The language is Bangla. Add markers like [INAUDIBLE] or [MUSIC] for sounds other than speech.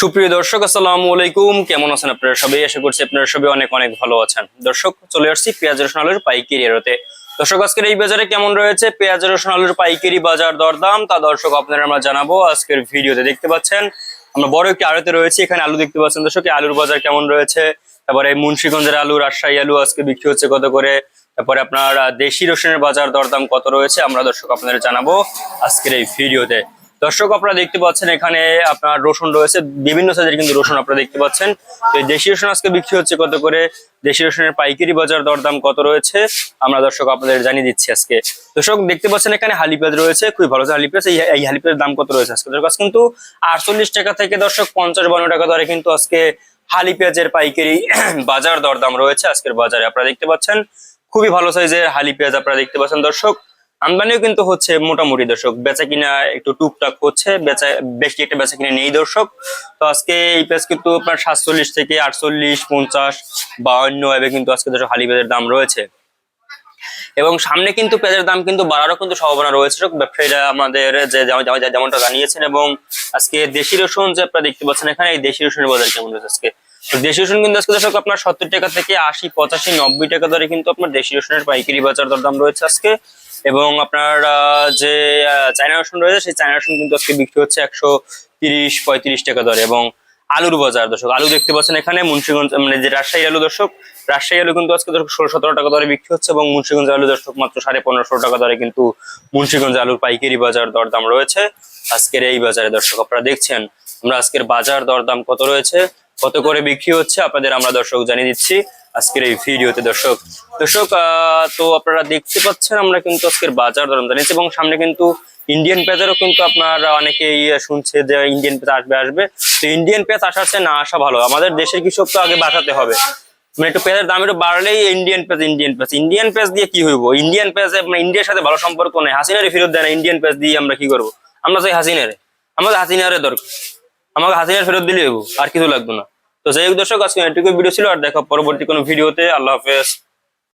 সুপ্রিয় দর্শক, আসসালামু আলাইকুম। কেমন আছেন আপনারা সবাই? আশা করছি আপনারা সবাই অনেক অনেক ভালো আছেন। দর্শক, চলে আসছি পেঁয়াজ, রসুন, আলুর পাইকারি এরোতে দর্শক, আজকের এই বাজারে কেমন রয়েছে? পেঁয়াজ, রসুন, আলুর পাইকারি বাজার দরদাম। তা দর্শক, আপনারা আমরা জানাব আজকের ভিডিওতে। দেখতে পাচ্ছেন, আমরা বড় একটি আড়তে রয়েছে। এখানে আলু দেখতে পাচ্ছেন দর্শক আলুর বাজার কেমন রয়েছে? তারপরে মুন্সিগঞ্জের আলু, রাজশাহী আলু আজকে বিক্রি হচ্ছে কত করে? তারপরে আপনার দেশি রসুনের বাজার দরদাম কত রয়েছে? আমরা দর্শক, আপনাদের জানাব আজকের এই ভিডিওতে। দর্শক, আপনারা দেখতে পাচ্ছেন এখানে আপনার রসুন রয়েছে। বিভিন্ন সাইজের কিন্তু রসুন আপনারা দেখতে পাচ্ছেন। দেশি রসুন আজকে বিক্রি হচ্ছে কত করে? দেশি রসুনের পাইকারি বাজার দরদাম কত রয়েছে? আমরা দর্শক আপনাদের জানিয়ে দিচ্ছি আজকে। দর্শক, দেখতে পাচ্ছেন এখানে হালি পেঁয়াজ রয়েছে, খুবই ভালো। হালি পেঁয়াজ এই হালি পেঁয়াজের দাম কত রয়েছে আজকে? দর্শক কিন্তু আটচল্লিশ টাকা থেকে দর্শক পঞ্চাশ বান্ন টাকা ধরে কিন্তু আজকে হালি পেঁয়াজের পাইকারি [CLEARS THROAT] বাজার দরদাম রয়েছে আজকের বাজারে। আপনারা দেখতে পাচ্ছেন, খুবই ভালো সাইজের হালি পেঁয়াজ আপনারা দেখতে পাচ্ছেন দর্শক। আমদানিও কিন্তু হচ্ছে মোটামুটি দর্শক। বেচা কিনা একটু টুকটাক হচ্ছে, বেচা, বেশি একটা বেচা কিনা নেই দর্শক। তো আজকে এই পেঁয়াজ কিন্তু আপনার সাতচল্লিশ থেকে আটচল্লিশ, পঞ্চাশ বাউন্ন এভাবে কিন্তু আজকে দর্শক হালি পেঁয়াজের দাম রয়েছে। এবং সামনে কিন্তু পেঁয়াজের দাম কিন্তু বাড়ারও কিন্তু সম্ভাবনা রয়েছে। ব্যবসায়ীরা আমাদের যে যেমন- যেমন- যেমনটা জানিয়েছেন এবং আজকে দেশি রসুন যে আপনারা দেখতে পাচ্ছেন এখানে, এই দেশি রসুনের বাজার কেমন রয়েছে আজকে? দেশি রসুন কিন্তু আজকে দর্শক আপনার সত্তর টাকা থেকে আশি, পঁচাশি, নব্বই টাকা দরে কিন্তু আপনার দেশি রসুনের পাইকারি বাজার দরদাম রয়েছে আজকে। এবং আপনার যে চায়না রসুন রয়েছে, সেই চায়না রসুন কিন্তু আজকে বিক্রি হচ্ছে একশো তিরিশ, পঁয়ত্রিশ টাকা দরে। এবং আলুর বাজার দর্শক, আলু দেখতে পাচ্ছেন এখানে মুন্সিগঞ্জ মানে যে রাজশাহী আলু দর্শক, রাজশাহী আলু কিন্তু আজকে দর্শক ষোলো, সতেরো টাকা দরে বিক্রি হচ্ছে এবং মুন্সিগঞ্জ আলু দর্শক মাত্র সাড়ে পনেরোশো টাকা দরে কিন্তু মুন্সিগঞ্জ আলুর পাইকারি বাজার দরদাম রয়েছে। আজকের এই বাজারে দর্শক আপনারা দেখছেন, আমরা আজকের বাজার দরদাম কত রয়েছে? কত করে বিক্রি হচ্ছে আপনাদের আমরা দর্শক জানিয়ে দিচ্ছি। আজকের এই ভিডিওতে দর্শক দর্শক তো আপনারা দেখতে পাচ্ছেন আমরা কিন্তু আজকের বাজার দরদাম জানিয়েছি এবং সামনে কিন্তু ইন্ডিয়ান পেঁয়াজেরও কিন্তু আপনার অনেকেই শুনছে যে ইন্ডিয়ান পেঁয়াজ আসবে আসবে। তো ইন্ডিয়ান পেঁয়াজ আসাচ্ছে না আসা ভালো। আমাদের দেশের কৃষক তো আগে বাঁচাতে হবে। মানে একটু পেঁয়াজের দাম একটু বাড়লেই ইন্ডিয়ান পেঁয়াজ ইন্ডিয়ান পেঁয়াজ ইন্ডিয়ান পেঁয়াজ দিয়ে কি হইব? ইন্ডিয়ান পেঁয়াজ মানে ইন্ডিয়ার সাথে ভালো সম্পর্ক নেই। হাসিনারে ফেরত দেয় না ইন্ডিয়ান পেঁয়াজ দিয়ে আমরা কি করব? আমরা চাই হাসিনারে। আমাদের হাসিনারে দরকার। আমাকে হাসিনার ফেরত দিলে আর কিছু লাগবে না। তো যাই হোক দর্শক, আজকে এটুকু ভিডিও ছিল, আর দেখো পরবর্তী কোনো ভিডিওতে আল্লাহ হাফেজ।